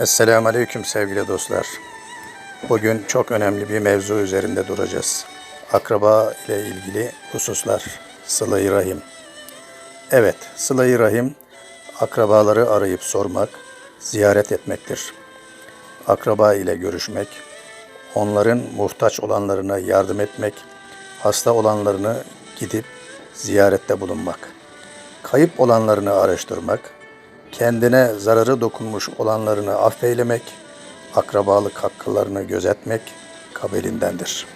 Esselamu Aleyküm sevgili dostlar. Bugün çok önemli bir mevzu üzerinde duracağız. Akraba ile ilgili hususlar. Sıla-i Rahim. Evet, Sıla-i Rahim akrabaları arayıp sormak, ziyaret etmektir. Akraba ile görüşmek, onların muhtaç olanlarına yardım etmek, hasta olanlarını gidip ziyarette bulunmak, kayıp olanlarını araştırmak, kendine zararı dokunmuş olanlarını affeylemek, akrabalık hakkılarını gözetmek kabilindendir.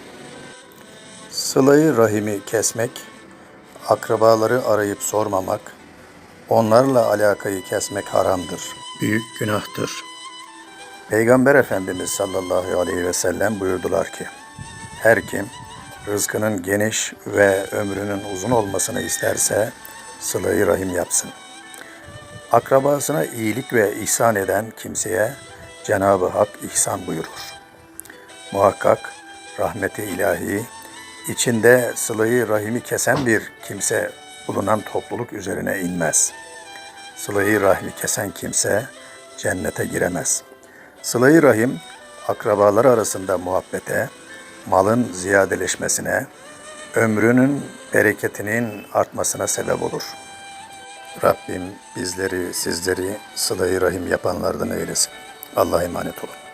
Sılayı rahimi kesmek, akrabaları arayıp sormamak, onlarla alakayı kesmek haramdır. Büyük günahtır. Peygamber Efendimiz sallallahu aleyhi ve sellem buyurdular ki, her kim rızkının geniş ve ömrünün uzun olmasını isterse sılayı rahim yapsın. Akrabasına iyilik ve ihsan eden kimseye Cenab-ı Hak ihsan buyurur. Muhakkak rahmeti ilahi içinde sılayı rahimi kesen bir kimse bulunan topluluk üzerine inmez. Sılayı rahimi kesen kimse cennete giremez. Sılayı rahim akrabalar arasında muhabbete, malın ziyadeleşmesine, ömrünün bereketinin artmasına sebep olur. Rabbim bizleri, sizleri sıla-i rahim yapanlardan eylesin. Allah'a emanet olun.